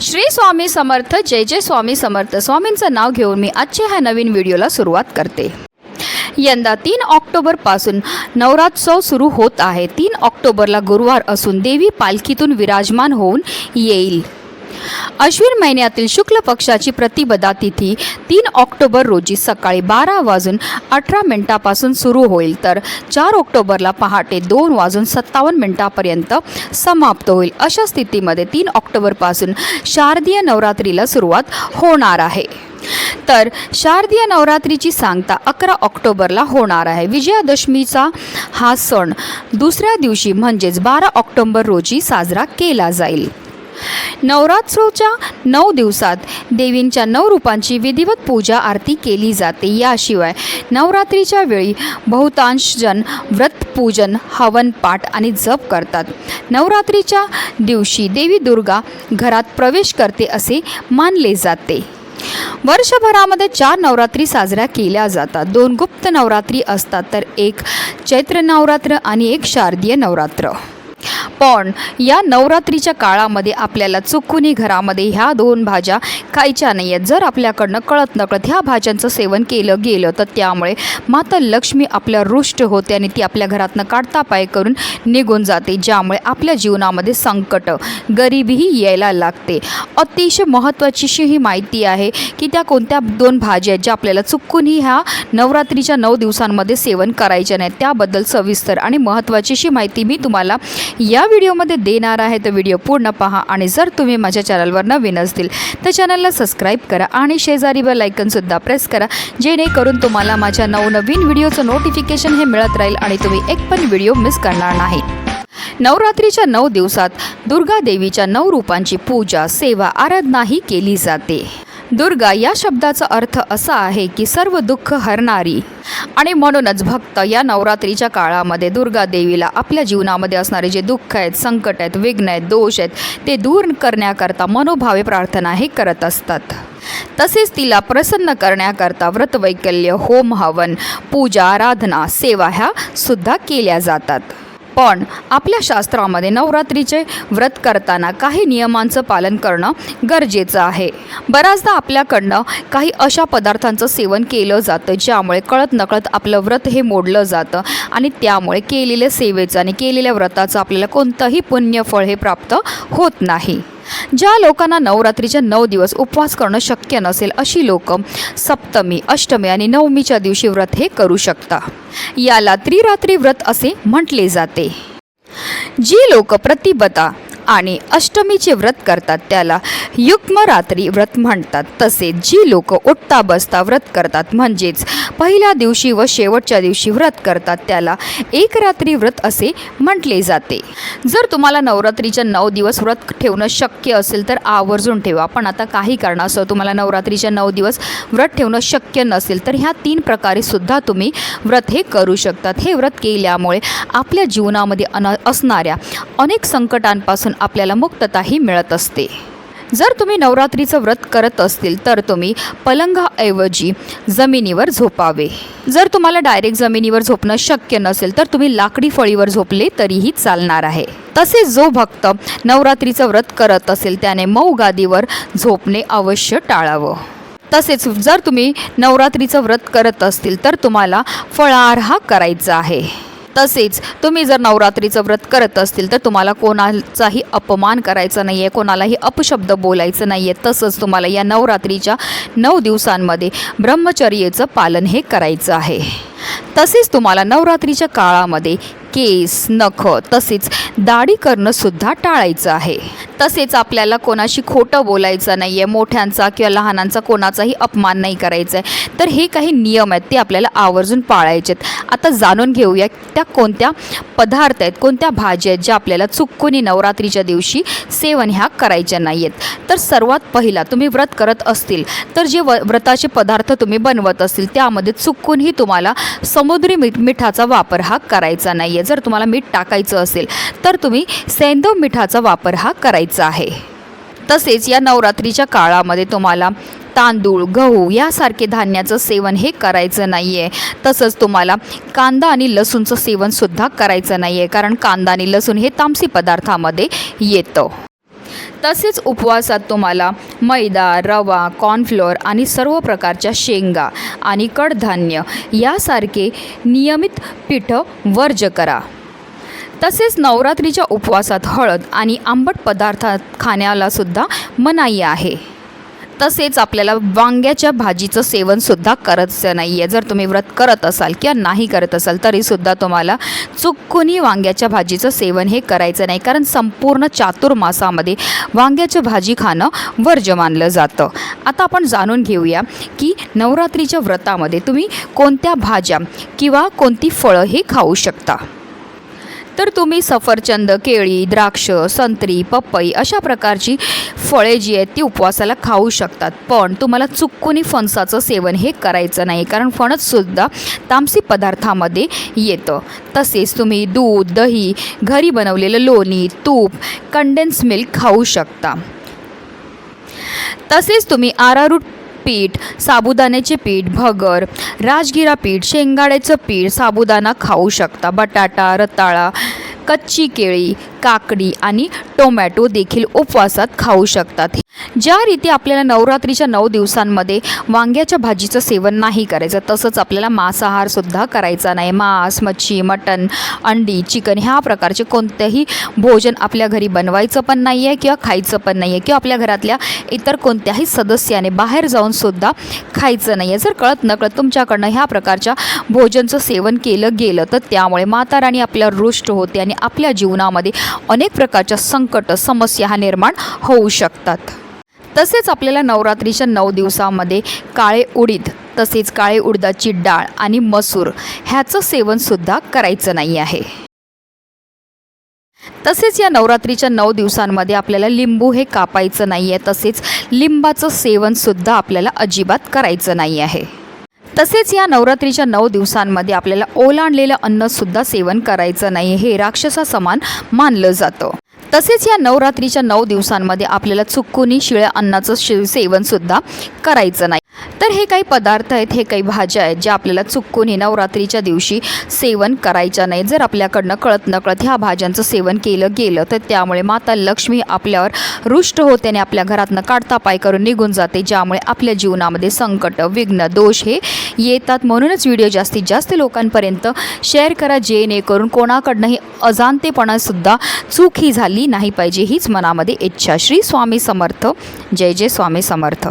श्री स्वामी समर्थ जय जय स्वामी समर्थ. स्वामींचं नाव घेऊन मी आजच्या ह्या नवीन व्हिडिओला सुरुवात करते. यंदा तीन ऑक्टोबरपासून नवरात्रोत्सव सुरू होत आहे. तीन ऑक्टोबरला गुरुवार असून देवी पालखीतून विराजमान होऊन येईल. अश्विन महिन्यातील शुक्ल पक्षाची प्रतिपदा तिथी तीन ऑक्टोबर रोजी सकाळी बारा वाजून अठरा मिनिटापासून सुरू होईल. तर चार ऑक्टोबरला पहाटे दोन वाजून सत्तावन्न मिनिटापर्यंत समाप्त होईल. अशा स्थितीमध्ये तीन ऑक्टोबरपासून शारदीय नवरात्रीला सुरुवात होणार आहे. तर शारदीय नवरात्रीची सांगता अकरा ऑक्टोबरला होणार आहे. विजयादशमीचा हा सण दुसऱ्या दिवशी म्हणजेच बारा ऑक्टोबर रोजी साजरा केला जाईल. नवरात्रोच्या नऊ दिवसात देवींच्या नऊ रूपांची विधिवत पूजा आरती केली जाते. याशिवाय नवरात्रीच्या वेळी बहुतांश जण व्रत पूजन हवन पाठ आणि जप करतात. नवरात्रीच्या दिवशी देवी दुर्गा घरात प्रवेश करते असे मानले जाते. वर्षभरामध्ये चार नवरात्री साजऱ्या केल्या जातात. दोन गुप्त नवरात्री असतात तर एक चैत्र नवरात्र आणि एक शारदीय नवरात्र. पण या नवरात्रीच्या काळामध्ये आपल्याला चुकूनही घरामध्ये ह्या दोन भाज्या खायच्या नाही आहेत जर आपल्याकडनं कळत नकळत ह्या भाज्यांचं सेवन केलं गेलं तर त्यामुळे माता लक्ष्मी आपल्या रुष्ट होते आणि ती आपल्या घरातनं काढता पाय करून निघून जाते ज्यामुळे आपल्या जीवनामध्ये संकट गरिबीही यायला लागते. अतिशय महत्त्वाचीशी ही माहिती आहे की त्या कोणत्या दोन भाज्या आहेत ज्या आपल्याला चुकूनही ह्या नवरात्रीच्या नऊ दिवसांमध्ये सेवन करायच्या नाहीत. त्याबद्दल सविस्तर आणि महत्त्वाचीशी माहिती मी तुम्हाला या व्हिडिओमध्ये देणार आहे तर व्हिडिओ पूर्ण पहा आणि जर तुम्ही माझ्या चॅनलवर नवीन असतील तर चॅनलला सबस्क्राईब करा आणि शेजारी बेल प्रेस करा जेणेकरून तुम्हाला माझ्या नवनवीन व्हिडिओचं नोटिफिकेशन हे मिळत राहील आणि तुम्ही एक पण व्हिडिओ मिस करणार नाही. नवरात्रीच्या नऊ दिवसात दुर्गा देवीच्या नऊ रूपांची पूजा सेवा आराधनाही केली जाते. दुर्गा या शब्दाचा अर्थ असा आहे की सर्व दुःख हरणारी. आणि म्हणूनच भक्त या नवरात्रीच्या काळामध्ये दुर्गा देवीला आपल्या जीवनामध्ये असणारे जे दुःख आहेत संकट आहेत विघ्न आहेत दोष आहेत ते दूर करण्याकरता मनोभावे प्रार्थना हे करत असतात. तसेच तिला प्रसन्न करण्याकरता व्रतवैकल्य होम हवन पूजा आराधना सेवा ह्या सुद्धा केल्या जातात. पण आपल्या शास्त्रामध्ये नवरात्रीचे व्रत करताना काही नियमांचं पालन करणं गरजेचं आहे. बऱ्याचदा आपल्याकडनं काही अशा पदार्थांचं सेवन केलं जातं ज्यामुळे कळत नकळत आपलं व्रत हे मोडलं जातं आणि त्यामुळे केलेल्या सेवेचं आणि केलेल्या व्रताचं आपल्याला कोणतंही पुण्यफळ हे प्राप्त होत नाही. ज्या लोकांना नवरात्रीचे नऊ दिवस उपवास करणं शक्य नसेल अशी लोक सप्तमी अष्टमी आणि नवमीच्या दिवशी व्रत हे करू शकता. याला त्रिरात्री व्रत असे म्हटले जाते. जी लोक प्रतिबता आणि अष्टमीचे व्रत करतात. त्याला युग्म रात्री व्रत म्हणतात. तसेच जी लोक उठता बसता व्रत करतात म्हणजेच पहिल्या दिवशी व शेवटच्या दिवशी व्रत करतात. त्याला एक रात्री व्रत असे म्हटले जाते. जर तुम्हाला नवरात्रीच्या नऊ दिवस व्रत ठेवणं शक्य असेल तर आवर्जून ठेवा. पण आता काही कारणास्तव तुम्हाला नवरात्रीच्या नऊ दिवस व्रत ठेवणं शक्य नसेल तर ह्या तीन प्रकारे सुद्धा तुम्ही व्रत हे करू शकतात. हे व्रत केल्यामुळे आपल्या जीवनामध्ये अन असणाऱ्या अनेक संकटांपासून आपल्याला मुक्तताही मिळत असते. जर तुम्ही नवरात्रीचं व्रत करत असतील तर तुम्ही पलंगाऐवजी जमिनीवर झोपावे. जर तुम्हाला डायरेक्ट जमिनीवर झोपणं शक्य नसेल तर तुम्ही लाकडी फळीवर झोपले तरीही चालणार आहे. तसेच जो भक्त नवरात्रीचं व्रत करत असेल त्याने मऊ गादीवर झोपणे अवश्य टाळावं. तसेच जर तुम्ही नवरात्रीचं व्रत करत असतील तर तुम्हाला फळाहार हा करायचा आहे. तसेच तुम्ही जर नवरात्रीचं व्रत करत असतील तर तुम्हाला कोणाचाही अपमान करायचा नाही आहे कोणालाही अपशब्द बोलायचं नाही आहे तसंच तुम्हाला या नवरात्रीच्या नऊ दिवसांमध्ये ब्रह्मचर्येचं पालन हे करायचं आहे. तसेच तुम्हाला नवरात्रीच्या काळामध्ये केस नख तसेच दाढी करणं सुद्धा टाळायचं आहे. तसेच आपल्याला कोणाशी खोटं बोलायचं नाही आहे मोठ्यांचा किंवा लहानांचा कोणाचाही अपमान नाही करायचा आहे तर हे काही नियम आहेत ते आपल्याला आवर्जून पाळायचे आहेत आता जाणून घेऊया त्या कोणत्या पदार्थ आहेत कोणत्या भाज्या आहेत ज्या आपल्याला चुकूनही नवरात्रीच्या दिवशी सेवन ह्या करायच्या नाही आहेत तर सर्वात पहिला तुम्ही व्रत करत असतील तर जे व व्रताचे पदार्थ तुम्ही बनवत असतील त्यामध्ये चुकूनही तुम्हाला समुद्री मिठ मिठाचा वापर हा करायचा नाही आहे जर तुम्हाला मीठ टाकायचं असेल तर तुम्ही सेंदव मिठाचा वापर हा करायचा आहे. तसेच या नवरात्रीच्या काळामध्ये तुम्हाला तांदूळ गहू यासारखे धान्याचं सेवन हे करायचं नाही आहे तसंच तुम्हाला कांदा आणि लसूणचं सेवनसुद्धा करायचं नाही आहे कारण कांदा आणि लसूण हे तामसी पदार्थामध्ये येतं. तसेच उपवासात तुम्हाला मैदा रवा कॉर्नफ्लोअर आणि सर्व प्रकारच्या शेंगा आणि कडधान्य यासारखे नियमित पीठं वर्ज करा. तसेच नवरात्रीच्या उपवासात हळद आणि आंबट पदार्थ खाण्यालासुद्धा मनाई आहे. तसेच आपल्याला वांग्याच्या भाजीचं सेवनसुद्धा करायचं नाही आहे जर तुम्ही व्रत करत असाल किंवा नाही करत असाल तरीसुद्धा तुम्हाला चुकूनही वांग्याच्या भाजीचं सेवन हे करायचं नाही. कारण संपूर्ण चातुर्मासामध्ये वांग्याची भाजी खाणं वर्ज्य मानलं जातं. आता आपण जाणून घेऊया की नवरात्रीच्या व्रतामध्ये तुम्ही कोणत्या भाज्या किंवा कोणती फळं हे खाऊ शकता? तर तुम्ही सफरचंद केळी द्राक्ष संत्री पपई अशा प्रकारची फळे जी आहेत ती उपवासाला खाऊ शकतात. पण तुम्हाला चुकूनही फणसाचं सेवन हे करायचं नाही कारण फणससुद्धा तामसी पदार्थामध्ये येतं. तसेच तुम्ही दूध दही घरी बनवलेलं लोणी तूप कंडेन्स मिल्क खाऊ शकता. तसेच तुम्ही आरारूट पीठ साबुदाण्याचे पीठ भगर राजगिरा पीठ शेंगाड्याचं पीठ साबुदाणा खाऊ शकता. बटाटा रताळा कच्ची केळी काकडी आणि टोमॅटो देखील उपवासात खाऊ शकतात. ज्या रीती आपल्याला नवरात्रीच्या नऊ दिवसांमध्ये वांग्याच्या भाजीचं सेवन नाही करायचं तसंच आपल्याला मांसाहारसुद्धा करायचा नाही. मांस मच्छी मटण अंडी चिकन ह्या प्रकारचे कोणतंही भोजन आपल्या घरी बनवायचं पण नाही आहे किंवा खायचं पण नाही आहे किंवा आपल्या घरातल्या इतर कोणत्याही सदस्याने बाहेर जाऊन सुद्धा खायचं नाही आहे जर कळत नकळत तुमच्याकडनं ह्या प्रकारच्या भोजनचं सेवन केलं गेलं तर त्यामुळे माता राणी आपल्यावर रुष्ट होते आणि आपल्या जीवनामध्ये अनेक प्रकारच्या संकट समस्या ह्या निर्माण होऊ शकतात. तसेच आपल्याला नवरात्रीच्या नऊ दिवसामध्ये काळे उडीद तसेच काळे उडदाची डाळ आणि मसूर ह्याचं सेवनसुद्धा करायचं नाही आहे. तसेच या नवरात्रीच्या नऊ दिवसांमध्ये आपल्याला लिंबू हे कापायचं नाही आहे. तसेच लिंबाचं सेवनसुद्धा आपल्याला अजिबात करायचं नाही आहे. तसेच या नवरात्रीच्या नऊ दिवसांमध्ये आपल्याला ओलांडलेलं अन्नसुद्धा सेवन करायचं नाही हे राक्षसा समान मानलं जातं. तसेच या नवरात्रीच्या नऊ दिवसांमध्ये आपल्याला चुकूनी शिळ्या अन्नाचं शे सेवनसुद्धा करायचं नाही. तर हे काही पदार्थ आहेत हे काही भाज्या आहेत ज्या आपल्याला चुकून हे नवरात्रीच्या दिवशी सेवन करायच्या नाही जर आपल्याकडनं कळत नकळत ह्या भाज्यांचं सेवन केलं गेलं तर त्यामुळे माता लक्ष्मी आपल्यावर रुष्ट होते आणि आपल्या घरातनं काढता पाय करून निघून जाते ज्यामुळे आपल्या जीवनामध्ये संकट विघ्न दोष हे येतात. म्हणूनच व्हिडिओ जास्तीत जास्त लोकांपर्यंत शेअर करा जेणेकरून कोणाकडनंही अजाणतेपणासुद्धा चूक ही झाली नाही पाहिजे हीच मनामध्ये इच्छा. श्री स्वामी समर्थ. जय जय स्वामी समर्थ.